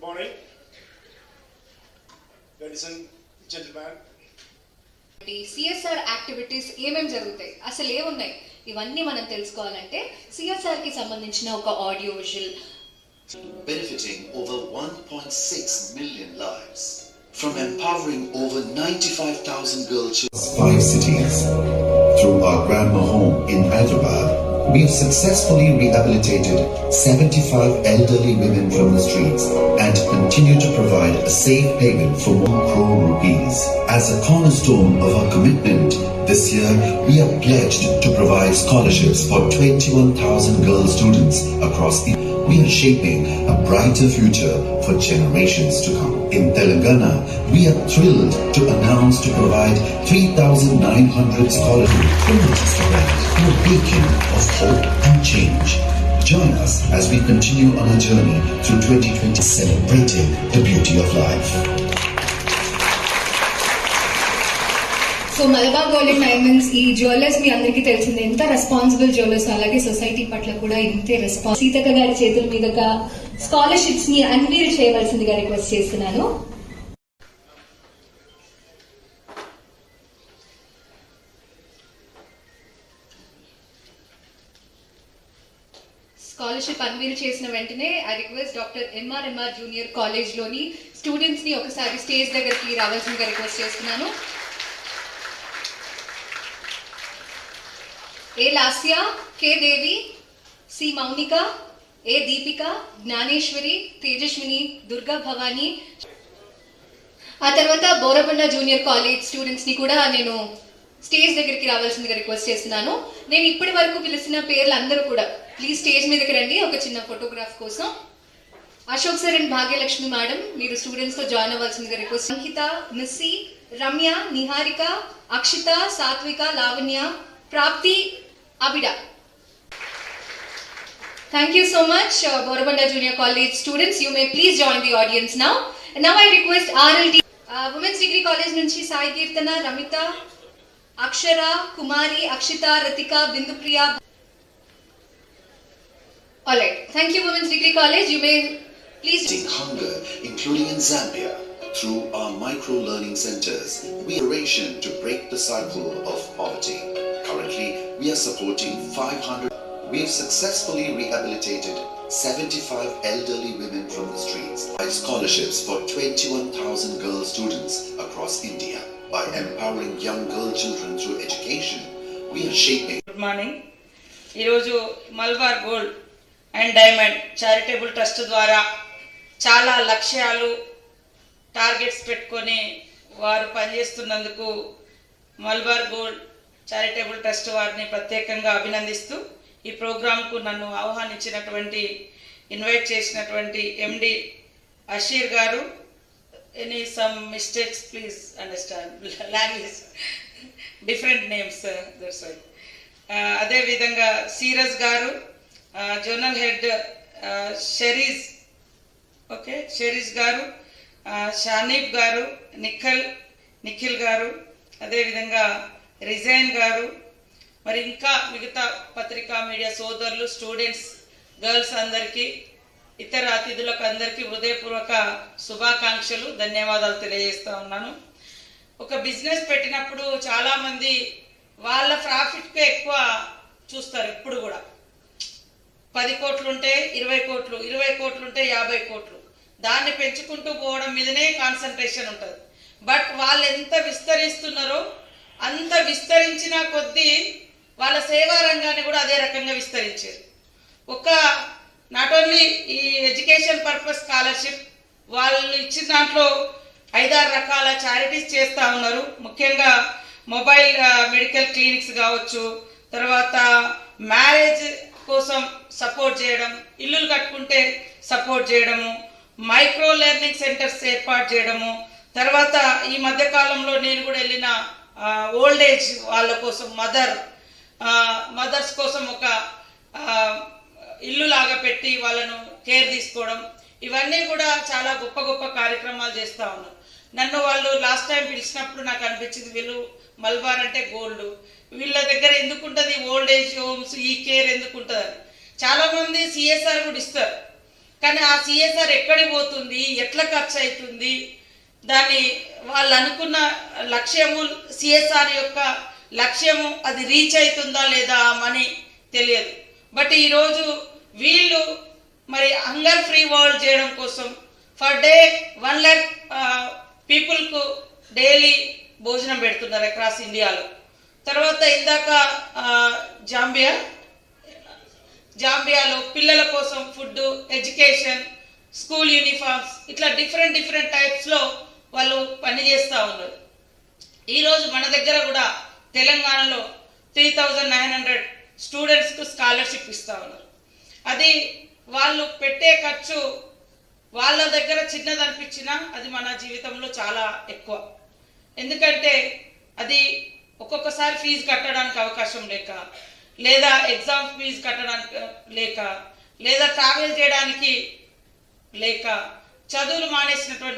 morning, ladies and gentlemen. CSR activities ఏమేమి జరుగుతాయి అసలు ఏమున్నాయి ఇవన్నీ మనం తెలుసుకోవాలంటే సిఎస్ఆర్ కి సంబంధించిన ఒక audio visual benefiting over 1.6 million lives. From empowering over 95,000 girl children. five cities. Through our grandma home in Hyderabad, we've successfully rehabilitated 75 elderly women from the streets and continue to provide a safe haven for 1 crore rupees. As a cornerstone of our commitment, this year we are pledged to provide scholarships for 21,000 girl students across the we are shaping a brighter future for generations to come. In Telangana, we are thrilled to announce to provide 3,900 scholarships from Manchester Bank, a beacon of hope and change. Join us as we continue on our journey through 2020 celebrating the beauty of life. So Malabar golden diamonds ఈ jewellers మీ అందరికీ తెలిసింది ఎంత responsible jewellers అలాగే society పట్ల కూడా ఇంతే response Seethakka గారి చేతుల మీదుగా స్కాలర్షిప్స్ని అన్వీల్ చేయవలసిందిగా రిక్వెస్ట్ చేస్తున్నాను. స్కాలర్షిప్ అన్వీల్ చేసిన వెంటనే I request doctor MRMR junior కాలేజ్లోని స్టూడెంట్స్ని ఒకసారి స్టేజ్ దగ్గరికి రావాల్సిందిగా రిక్వెస్ట్ చేస్తున్నాను. A Lasya K Devi C Mounika A Deepika Gnaneshwari Tejaswini Durga Bhavani. ఆ తర్వాత బోరబండ జూనియర్ కాలేజ్ స్టూడెంట్స్ని కూడా నేను స్టేజ్ దగ్గరికి రావాల్సిందిగా రిక్వెస్ట్ చేస్తున్నాను. నేను ఇప్పటి వరకు పిలిచిన పేర్లు అందరూ కూడా ప్లీజ్ స్టేజ్ మీదకి రండి ఒక చిన్న ఫోటోగ్రాఫ్ కోసం. Ashok sir and Bhagyalakshmi madam మీరు స్టూడెంట్స్తో join అవ్వాల్సిందిగా request Samhitha Missi Ramya Niharika Akshitha Sathvika Lavanya Prapti Abida Thank you so much, uh, Borobanda Junior College students. You may please join the audience now. And now I request RLD, uh, Women's Degree College Nunchi Sai Kirtana, Ramita, Akshara, Kumari, Akshita, Ratika, Bindupriya. Alright, thank you Women's Degree College. You may please... Hunger, including in Zambia. Through our micro-learning centers, we are to break the cycle of poverty. Currently, we are supporting 500... We have successfully rehabilitated 75 elderly women from the streets by scholarships for 21,000 girl students across India. By empowering young girl children through education, we are shaping good morning ఈరోజు Malabar gold and diamond charitable trust ద్వారా చాలా లక్ష్యాలు targets పెట్టుకొని వారు పనిచేస్తున్నందుకు Malabar gold charitable trust వారిని ప్రత్యేకంగా అభినందిస్తూ ఈ ప్రోగ్రాంకు నన్ను ఆహ్వానించినటువంటి ఇన్వైట్ చేసినటువంటి ఎండి అషీర్ గారు any some mistakes please understand language different names that's why అదేవిధంగా సీరజ్ గారు zonal head Shareez okay Shareez గారు uh, షానీబ్ గారు నిఖల్ నిఖిల్ గారు అదేవిధంగా రిజైన్ గారు మరి ఇంకా మిగతా పత్రికా మీడియా సోదరులు స్టూడెంట్స్ గర్ల్స్ అందరికీ ఇతర అతిథులకు అందరికీ హృదయపూర్వక శుభాకాంక్షలు ధన్యవాదాలు తెలియజేస్తూ ఉన్నాను. ఒక బిజినెస్ పెట్టినప్పుడు చాలా మంది వాళ్ళ ప్రాఫిట్కే ఎక్కువ చూస్తారు ఇప్పుడు కూడా. పది కోట్లు ఉంటే ఇరవై కోట్లు ఇరవై కోట్లుంటే యాభై కోట్లు. దాన్ని పెంచుకుంటూ పోవడం మీదనే కాన్సన్ట్రేషన్ ఉంటుంది. బట్ వాళ్ళు ఎంత విస్తరిస్తున్నారో అంత విస్తరించిన కొద్దీ వాళ్ళ సేవా రంగాన్ని కూడా అదే రకంగా విస్తరించారు. ఒక నాట్ ఓన్లీ ఈ ఎడ్యుకేషన్ పర్పస్ స్కాలర్షిప్ వాళ్ళు ఇచ్చిన దాంట్లో ఐదారు రకాల చారిటీస్ చేస్తూ ఉన్నారు. ముఖ్యంగా మొబైల్ మెడికల్ క్లినిక్స్ కావచ్చు తర్వాత మ్యారేజ్ కోసం సపోర్ట్ చేయడం ఇల్లులు కట్టుకుంటే సపోర్ట్ చేయడము మైక్రో లెర్నింగ్ సెంటర్స్ ఏర్పాటు చేయడము తర్వాత ఈ మధ్యకాలంలో నేను కూడా వెళ్ళిన ఓల్డ్ ఏజ్ వాళ్ళ కోసం మదర్ మదర్స్ కోసం ఒక ఇల్లు లాగా పెట్టి వాళ్ళను కేర్ తీసుకోవడం ఇవన్నీ కూడా చాలా గొప్ప గొప్ప కార్యక్రమాలు చేస్తూ ఉన్నారు. నన్ను వాళ్ళు లాస్ట్ టైం పిలిచినప్పుడు నాకు అనిపించింది వీళ్ళు మల్బార్ అంటే గోల్డ్. వీళ్ళ దగ్గర ఎందుకు ఉంటుంది ఓల్డ్ ఏజ్ హోమ్స్ ఈ కేర్ ఎందుకు ఉంటుంది చాలామంది సిఎస్ఆర్ కూడా ఇస్తారు. కానీ ఆ సిఎస్ఆర్ ఎక్కడికి పోతుంది ఎట్లా ఖర్చు అవుతుంది దాన్ని వాళ్ళు అనుకున్న లక్ష్యము సిఎస్ఆర్ యొక్క లక్ష్యము అది రీచ్ అవుతుందా లేదా అని తెలియదు. బట్ ఈరోజు వీళ్ళు మరి హంగర్ ఫ్రీ వరల్డ్ చేయడం కోసం ఫర్ డే వన్ ల్యాక్ పీపుల్కు డైలీ భోజనం పెడుతున్నారు అక్రాస్ ఇండియాలో. తర్వాత ఇందాక జాంబియా జాంబియాలో పిల్లల కోసం ఫుడ్ ఎడ్యుకేషన్ స్కూల్ యూనిఫామ్స్ ఇట్లా డిఫరెంట్ డిఫరెంట్ టైప్స్లో వాళ్ళు పని చేస్తూ ఉన్నారు ఈరోజు మన దగ్గర కూడా తెలంగాణలో త్రీ థౌజండ్ నైన్ హండ్రెడ్ స్టూడెంట్స్కు స్కాలర్షిప్ ఇస్తూ ఉన్నారు. అది వాళ్ళు పెట్టే ఖర్చు వాళ్ళ దగ్గర చిన్నది అనిపించినా అది మన జీవితంలో చాలా ఎక్కువ. ఎందుకంటే అది ఒక్కొక్కసారి ఫీజు కట్టడానికి అవకాశం లేక లేదా ఎగ్జామ్ ఫీజు కట్టడానికి లేక లేదా ట్రావెల్ చేయడానికి లేక చదువులు మానేసినటువంటి